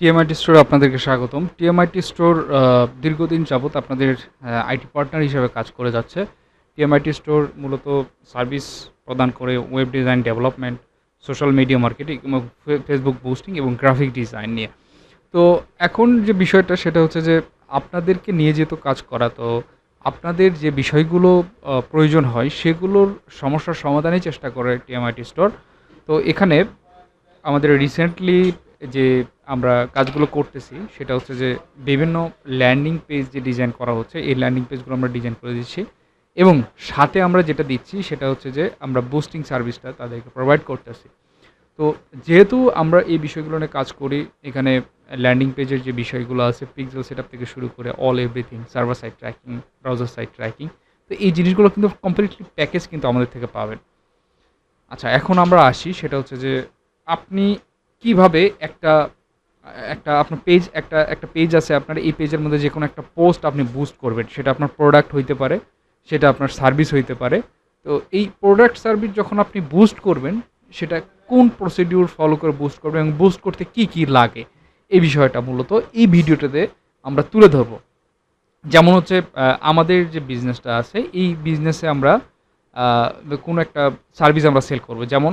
টিএমআইটি স্টোরে আপনাদেরকে স্বাগতম। টিএমআইটি স্টোর দীর্ঘদিন যাবৎ আপনাদের আইটি পার্টনার হিসেবে কাজ করে যাচ্ছে। টিএমআইটি স্টোর মূলত সার্ভিস প্রদান করে web design development social media marketing এবং ফেসবুক বুস্টিং এবং গ্রাফিক ডিজাইন নিয়ে। তো এখন যে বিষয়টা সেটা হচ্ছে যে আপনাদেরকে নিয়ে যেত কাজ করা, তো আপনাদের যে বিষয়গুলো প্রয়োজন হয় সেগুলোর সমস্যার সমাধানের চেষ্টা করে টিএমআইটি স্টোর তো এখানে আমাদের রিসেন্টলি যে আমরা কাজগুলো করতেছি, সেটা হচ্ছে যে বিভিন্ন ল্যান্ডিং পেজ যে ডিজাইন করা হচ্ছে, এই ল্যান্ডিং পেজগুলো আমরা ডিজাইন করে দিচ্ছি। এবং সাথে আমরা যেটা দিচ্ছি, সেটা হচ্ছে যে আমরা বুস্টিং সার্ভিসটা তাদেরকে প্রোভাইড করতেছি। তো যেহেতু আমরা এই বিষয়গুলো নিয়ে কাজ করি, এখানে ল্যান্ডিং পেজের যে বিষয়গুলো আছে পিক্সেল সেট থেকে শুরু করে all everything server side tracking browser side tracking তো এই জিনিসগুলো কিন্তু কমপ্লিটলি প্যাকেজ কিন্তু আমাদের থেকে পাবেন। আচ্ছা এখন আমরা আসি, সেটা হচ্ছে যে আপনি কীভাবে একটা একটা আপনার পেজ একটা একটা পেজ আছে আপনার, এই পেজের মধ্যে যে কোনো একটা পোস্ট আপনি বুস্ট করবেন। সেটা আপনার প্রোডাক্ট হইতে পারে, সেটা আপনার সার্ভিস হইতে পারে। তো এই প্রোডাক্ট সার্ভিস যখন আপনি বুস্ট করবেন, সেটা কোন প্রসিডিউর ফলো করে বুস্ট করবেন এবং বুস্ট করতে কি কি লাগে, এই বিষয়টা মূলত এই ভিডিওটাতে আমরা তুলে ধরবো। যেমন হচ্ছে আমাদের যে বিজনেসটা আছে, এই বিজনেসে আমরা কোনো একটা সার্ভিস আমরা সেল করব। যেমন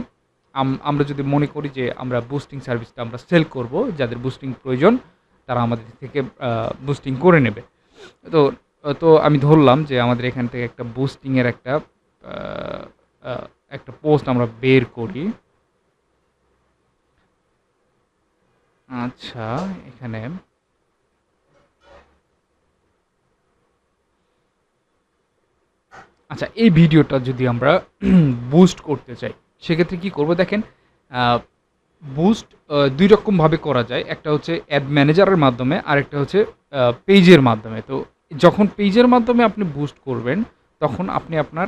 আমরা যদি মনে করি যে আমরা বুস্টিং সার্ভিসটা আমরা সেল করব, যাদের বুস্টিং প্রয়োজন, তারা আমাদের থেকে বুস্টিং করে নেবে। তো তো আমি ধরলাম যে আমাদের এখান থেকে একটা বুস্টিংয়ের একটা একটা পোস্ট আমরা বের করি। আচ্ছা এখানে। আচ্ছা এই ভিডিওটা যদি আমরা বুস্ট করতে চাই সেক্ষেত্রে কি করব দেখেন বুস্ট দুই রকমভাবে করা যায়। একটা হচ্ছে অ্যাড ম্যানেজারের মাধ্যমে, আর একটা হচ্ছে পেজের মাধ্যমে। তো যখন পেজের মাধ্যমে আপনি বুস্ট করবেন, তখন আপনি আপনার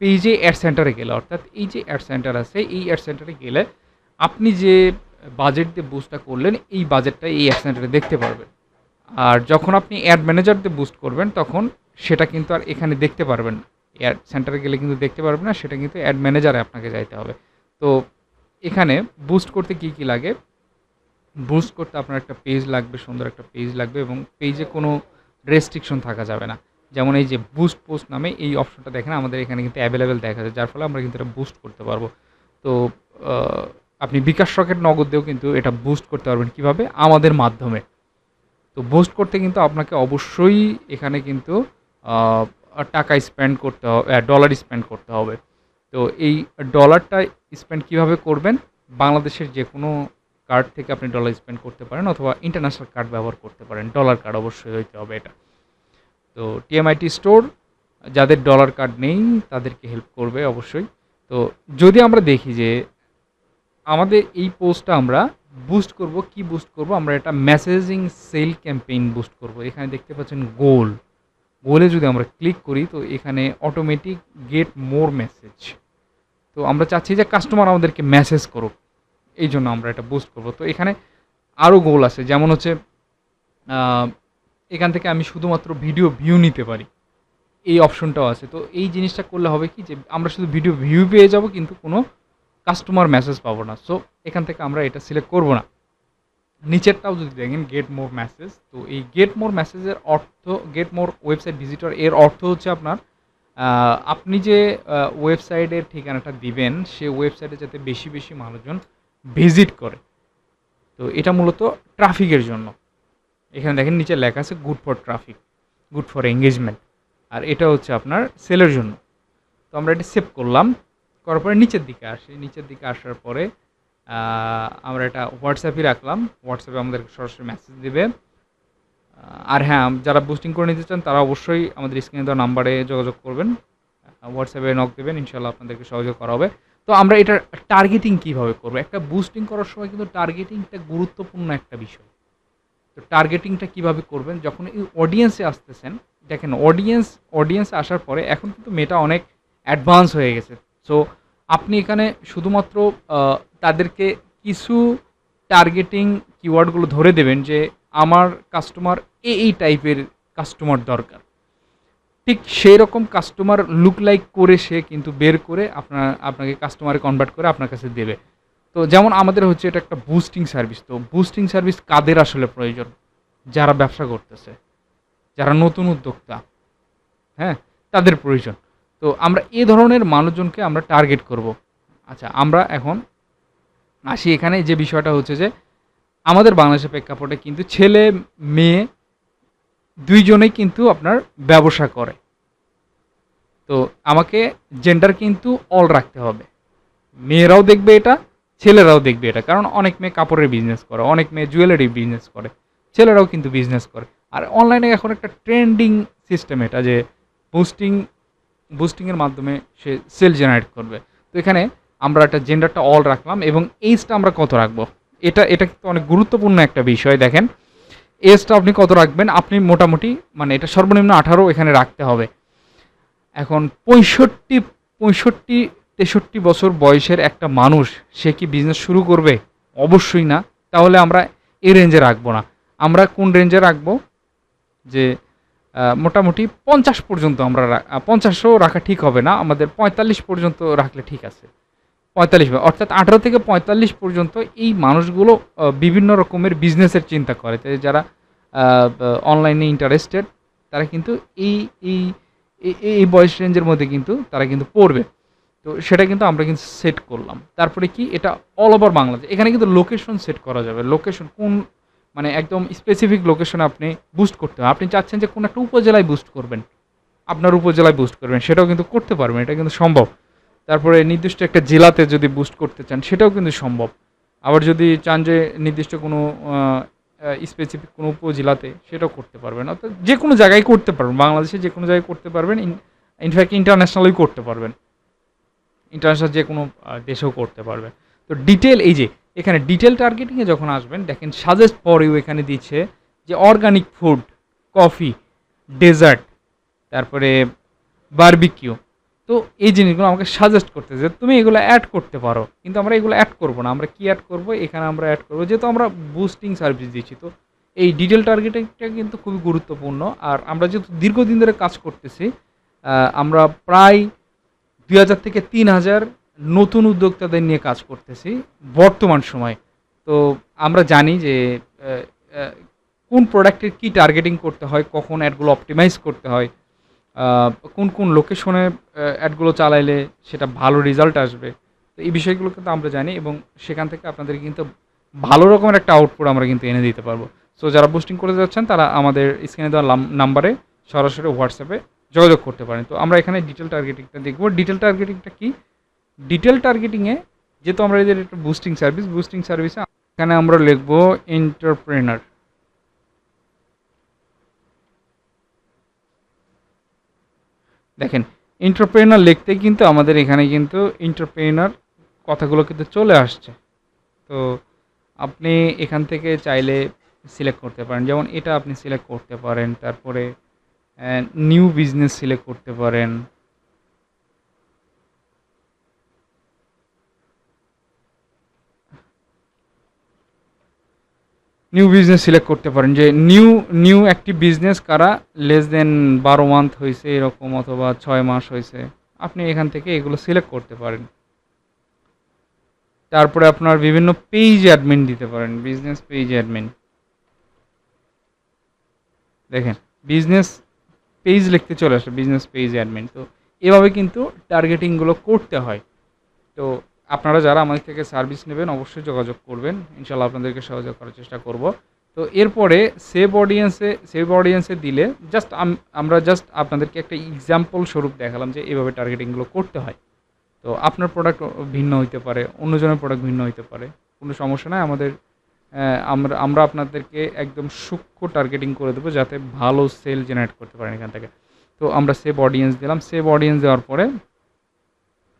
পেজে অ্যাড সেন্টারে গেলে, অর্থাৎ এই যে অ্যাড সেন্টার আছে, এই অ্যাড সেন্টারে গেলে আপনি যে বাজেট দিয়ে বুস্টটা করলেন, এই বাজেটটা এই অ্যাড সেন্টারে দেখতে পারবেন। আর যখন আপনি অ্যাড ম্যানেজার দিয়ে বুস্ট করবেন, তখন সেটা কিন্তু আর এখানে দেখতে পারবেন না। অ্যাড সেন্টারে গেলে কিন্তু দেখতে পারবেন না, সেটা কিন্তু অ্যাড ম্যানেজারে আপনাকে যাইতে হবে। তো এখানে বুস্ট করতে কি কি লাগে? বুস্ট করতে আপনার একটা পেজ লাগবে, সুন্দর একটা পেজ লাগবে এবং পেজে কোনো রেস্ট্রিকশন থাকা যাবে না। যেমন এই যে বুস্ট পোস্ট নামে এই অপশনটা দেখেন, আমাদের এখানে কিন্তু অ্যাভেলেবেল দেখা যায়, যার ফলে আমরা কিন্তু এটা বুস্ট করতে পারব। তো আপনি বিকাশ রকেট নগদ দিয়েও কিন্তু এটা বুস্ট করতে পারবেন। কীভাবে? আমাদের মাধ্যমে। তো বুস্ট করতে কিন্তু আপনাকে অবশ্যই এখানে কিন্তু টাকা স্পেন্ড করতে হবে ডলার স্পেন্ড করতে হবে। তো এই ডলারটা স্পেন্ড কীভাবে করবেন? বাংলাদেশের যে কোনো কার্ড থেকে আপনি ডলার স্পেন্ড করতে পারেন অথবা ইন্টারন্যাশনাল কার্ড ব্যবহার করতে পারেন। ডলার কার্ড অবশ্যই হইতে হবে এটা। তো টিএমআইটি স্টোর যাদের ডলার কার্ড নেই, তাদেরকে হেল্প করবে অবশ্যই। তো যদি আমরা দেখি যে আমাদের এই পোস্টটা আমরা বুস্ট করব, কি বুস্ট করব? আমরা এটা মেসেজিং সেল ক্যাম্পেইন বুস্ট করব। এখানে দেখতে পাচ্ছেন গোল গোলে যদি আমরা ক্লিক করি, তো এখানে অটোমেটিক গেট মোর মেসেজ তো আমরা চাচ্ছি যে কাস্টমার আমাদেরকে মেসেজ করুক। এই জন্য আমরা এটা বুস্ট করব। তো এখানে আরও গোল আছে, যেমন হচ্ছে এখান থেকে আমি শুধুমাত্র ভিডিও ভিউ নিতে পারি। এই অপশনটাও আছে। তো এই জিনিসটা করলে হবে কি যে, আমরা শুধু ভিডিও ভিউ পেয়ে যাব, কিন্তু কোনো কাস্টমার মেসেজ পাবো না। সো এখান থেকে আমরা এটা সিলেক্ট করব না। নিচেরটাও যদি দেখেন গেট মোর মেসেজ তো এই গেট মোর মেসেজের অর্থ গেট মোর ওয়েবসাইট ভিজিটর এর অর্থ হচ্ছে আপনার আপনি যে ওয়েবসাইটের ঠিকানাটা দিবেন, সে ওয়েবসাইটে যাতে বেশি বেশি মানুষজন ভিজিট করে। তো এটা মূলত ট্রাফিকের জন্য। এখানে দেখেন নিচে লেখা আছে good for traffic good for engagement আর এটা হচ্ছে আপনার সেলের জন্য। তো আমরা এটা সেভ করলাম, করার পরে নিচের দিকে আসি। নিচের দিকে আসার পরে আমরা এটা হোয়াটসঅ্যাপে রাখলাম। হোয়াটসঅ্যাপে আমাদের সরাসরি মেসেজ দেবে। আর হ্যাঁ যারা বুস্টিং করে নিতে চান, তারা অবশ্যই আমাদের স্ক্রিনে দেওয়া নাম্বারে যোগাযোগ করবেন। হোয়াটসঅ্যাপে নক দেবেন ইনশাল্লাহ আপনাদেরকে সহযোগ করা হবে। তো আমরা এটার টার্গেটিং কীভাবে করব? একটা বুস্টিং করার সময় কিন্তু টার্গেটিংটা গুরুত্বপূর্ণ একটা বিষয়। তো টার্গেটিংটা কীভাবে করবেন? যখন এই অডিয়েন্সে আসতেছেন, দেখেন অডিয়েন্স অডিয়েন্সে আসার পরে এখন কিন্তু মেটা অনেক অ্যাডভান্স হয়ে গেছে। সো আপনি এখানে শুধুমাত্র তাদেরকে কিছু টার্গেটিং কিওয়ার্ডগুলো ধরে দেবেন যে আমার কাস্টমার এই এই টাইপের কাস্টমার দরকার। ঠিক সেই রকম কাস্টমার লুক লাইক করে সে কিন্তু বের করে আপনার, আপনাকে কাস্টমারে কনভার্ট করে আপনার কাছে দেবে। তো যেমন আমাদের হচ্ছে এটা একটা বুস্টিং সার্ভিস তো বুস্টিং সার্ভিস কাদের আসলে প্রয়োজন? যারা ব্যবসা করতেছে, যারা নতুন উদ্যোক্তা হ্যাঁ? তাদের প্রয়োজন। তো আমরা এ ধরনের মানুষজনকে আমরা টার্গেট করব। আচ্ছা আমরা এখন আসি এখানে, যে বিষয়টা হচ্ছে যে আমাদের বাংলাদেশের প্রেক্ষাপটে কিন্তু ছেলে, মেয়ে দুইজনেই কিন্তু আপনার ব্যবসা করে। তো আমাকে জেন্ডার কিন্তু অল রাখতে হবে। মেয়েরাও দেখবে এটা, ছেলেরাও দেখবে এটা, কারণ অনেক মেয়ে কাপড়ের বিজনেস করে, অনেক মেয়ে জুয়েলারি বিজনেস করে, ছেলেরাও কিন্তু বিজনেস করে। আর অনলাইনে এখন একটা ট্রেন্ডিং সিস্টেম এটা যে বুস্টিং বুস্টিংয়ের মাধ্যমে সে সেল জেনারেট করবে। তো এখানে আমরা একটা জেন্ডারটা অল রাখলাম এবং এইজটা আমরা কত রাখব? এটা এটা কিন্তু অনেক গুরুত্বপূর্ণ একটা বিষয়, দেখেন। এজটা আপনি কত রাখবেন? আপনি মোটামুটি মানে এটা সর্বনিম্ন আঠারো এখানে রাখতে হবে। এখন পঁয়ষট্টি পঁয়ষট্টি, তেষট্টি বছর বয়সের একটা মানুষ, সে কি বিজনেস শুরু করবে? অবশ্যই না। তাহলে আমরা এই রেঞ্জে রাখব না। আমরা কোন রেঞ্জে রাখব? যে মোটামুটি পঞ্চাশ পর্যন্ত আমরা পঞ্চাশও রাখা ঠিক হবে না। আমাদের পঁয়তাল্লিশ পর্যন্ত রাখলে ঠিক আছে। পঁয়তাল্লিশ অর্থাৎ আঠারো থেকে পঁয়তাল্লিশ পর্যন্ত এই মানুষগুলো বিভিন্ন রকমের বিজনেসের চিন্তা করে। যারা অনলাইনে ইন্টারেস্টেড তারা কিন্তু এই এই এই- এই বয়স রেঞ্জের মধ্যে কিন্তু তারা কিন্তু পড়বে। তো সেটা কিন্তু আমরা কিন্তু সেট করলাম। তারপরে কি? এটা অল ওভার বাংলাদেশ। এখানে কিন্তু লোকেশন সেট করা যাবে। লোকেশন কোন মানে একদম স্পেসিফিক লোকেশনে আপনি বুস্ট করতে হবে। আপনি চাচ্ছেন যে কোন একটা উপজেলায় বুস্ট করবেন। আপনার উপজেলায় বুস্ট করবেন। সেটাও কিন্তু করতে পারবেন। এটা কিন্তু সম্ভব। তারপরে নির্দিষ্ট একটা জেলাতে যদি বুস্ট করতে চান, সেটাও কিন্তু সম্ভব। আবার যদি চান যে নির্দিষ্ট কোনো স্পেসিফিক কোনো উপজেলাতে, সেটাও করতে পারবেন। অর্থাৎ যে কোনো জায়গায় করতে পারবেন। বাংলাদেশে যে কোনো জায়গায় করতে পারবেন। ইনফ্যাক্ট ইন্টারন্যাশনালই করতে পারবেন। ইন্টারন্যাশনাল যে কোনো দেশেও করতে পারবেন। তো ডিটেল এই যে, এখানে ডিটেল টার্গেটিংয়ে যখন আসবেন, দেখেন সাজেস্ট পরেও এখানে দিচ্ছে যে অর্গানিক ফুড কফি ডেজার্ট তারপরে বারবিকিউ তো এই জিনিসগুলো আমাকে সাজেস্ট করতে যে তুমি এগুলো অ্যাড করতে পারো। কিন্তু আমরা এগুলো অ্যাড করব না। আমরা কি অ্যাড করব? এখানে আমরা অ্যাড করব। যেহেতু আমরা বুস্টিং সার্ভিস দিচ্ছি তো এই ডিটেল টার্গেটিংটা কিন্তু খুবই গুরুত্বপূর্ণ। আর আমরা যেহেতু দীর্ঘদিন ধরে কাজ করতেছি আমরা প্রায় দুই হাজার থেকে তিন হাজার নতুন উদ্যোক্তাদের নিয়ে কাজ করতেছি বর্তমান সময়। তো আমরা জানি যে কোন প্রোডাক্টের কি টার্গেটিং করতে হয়, কখন অ্যাডগুলো অপটিমাইজ করতে হয় কোন কোন লোকেশনে অ্যাডগুলো চালাইলে সেটা ভালো রেজাল্ট আসবে? তো এই বিষয়গুলো কিন্তু আমরা জানি এবং সেখান থেকে আপনাদের কিন্তু ভালো রকমের একটা আউটপুট আমরা কিন্তু এনে দিতে পারব। সো যারা বুস্টিং করে যাচ্ছেন, তারা আমাদের স্ক্রিনে দেওয়া নাম্বারে সরাসরি হোয়াটসঅ্যাপে যোগাযোগ করতে পারেন। তো আমরা এখানে ডিটেল টার্গেটিংটা দেখব। ডিটেল টার্গেটিংটা কি? ডিটেল টার্গেটিংয়ে যেহেতু আমরা এদের একটা বুস্টিং সার্ভিস বুস্টিং সার্ভিসে এখানে আমরা লিখব এন্টারপ্রেনার দেখেন ইন্টারপ্রেনার লিখতে কিন্তু আমাদের এখানে কিন্তু এন্টারপ্রেনার কথাগুলো কিন্তু চলে আসছে। তো আপনি এখান থেকে চাইলে সিলেক্ট করতে পারেন। যেমন এটা আপনি সিলেক্ট করতে পারেন, তারপরে নিউ বিজনেস সিলেক্ট করতে পারেন। নিউ বিজনেস সিলেক্ট করতে পারেন, যে নিউ নিউ একটি বিজনেস কারা লেস দেন বারো মান্থ হয়েছে, এরকম অথবা ছয় মাস হয়েছে, আপনি এখান থেকে এগুলো সিলেক্ট করতে পারেন। তারপরে আপনার বিভিন্ন পেজ অ্যাডমিন দিতে পারেন বিজনেস পেজ অ্যাডমিন দেখেন বিজনেস পেজ লিখতে চলে আসে বিজনেস পেজ অ্যাডমিন তো এভাবে কিন্তু টার্গেটিংগুলো করতে হয়। তো আপনারা যারা আমাদের থেকে সার্ভিস নেবেন, অবশ্যই যোগাযোগ করবেন। ইনশাল্লাহ আপনাদেরকে সহযোগ করার চেষ্টা করব। তো এরপরে সেভ অডিয়েন্সে সেভ অডিয়েন্সে দিলে জাস্ট আমরা জাস্ট আপনাদেরকে একটা এক্সাম্পল স্বরূপ দেখালাম যে এভাবে টার্গেটিংগুলো করতে হয়। তো আপনার প্রোডাক্ট ভিন্ন হইতে পারে, অন্যজনের প্রোডাক্ট ভিন্ন হইতে পারে। কোনো সমস্যা নাই, আমাদের আমরা আমরা আপনাদেরকে একদম সূক্ষ্ম টার্গেটিং করে দেবো যাতে ভালো সেল জেনারেট করতে পারেন এখান থেকে। তো আমরা সেভ অডিয়েন্স দিলাম। সেভ অডিয়েন্স দেওয়ার পরে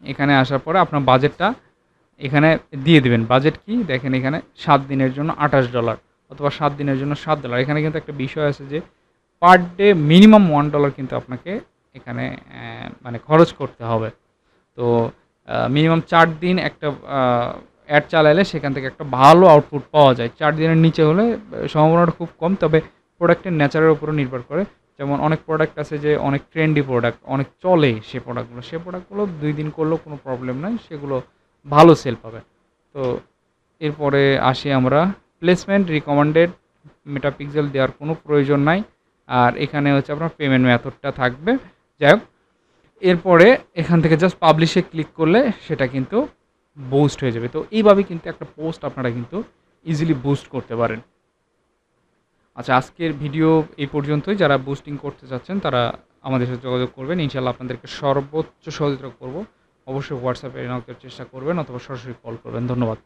এখানে আসার পরে আপনার বাজেটটা এখানে দিয়ে দিবেন। বাজেট কি? দেখেন এখানে সাত দিনের জন্য আঠাশ ডলার অথবা সাত দিনের জন্য সাত ডলার এখানে কিন্তু একটা বিষয় আছে যে per day minimum one dollar কিন্তু আপনাকে এখানে মানে খরচ করতে হবে। তো মিনিমাম চার দিন একটা অ্যাড চালালে সেখান থেকে একটা ভালো আউটপুট পাওয়া যায়। চার দিনের নিচে হলে সম্ভাবনাটা খুব কম, তবে প্রোডাক্টের নেচারের উপরও নির্ভর করে। যেমন অনেক প্রোডাক্ট আছে যে অনেক ট্রেন্ডি প্রোডাক্ট অনেক চলে সে প্রোডাক্টগুলো সে প্রোডাক্টগুলো দুই দিন করলেও কোনো প্রবলেম নাই, সেগুলো ভালো সেল পাবে। তো এরপরে আসি আমরা। প্লেসমেন্ট রিকমেন্ডেড মেটাপিক্সেল দেওয়ার কোনো প্রয়োজন নাই। আর এখানে হচ্ছে আপনার পেমেন্ট মেথডটা থাকবে। যাই হোক, এরপরে এখান থেকে জাস্ট পাবলিশে ক্লিক করলে সেটা কিন্তু বুস্ট হয়ে যাবে। তো এইভাবে কিন্তু একটা পোস্ট আপনারা কিন্তু ইজিলি বুস্ট করতে পারেন। আচ্ছা আজকের ভিডিও এই পর্যন্তই। যারা বুস্টিং করতে চাচ্ছেন, তারা আমাদের সাথে যোগাযোগ করবেন। ইনশাল্লাহ আপনাদেরকে সর্বোচ্চ সহযোগিতা করব। অবশ্যই হোয়াটসঅ্যাপে নকের চেষ্টা করবেন, অথবা সরাসরি কল করবেন। ধন্যবাদ।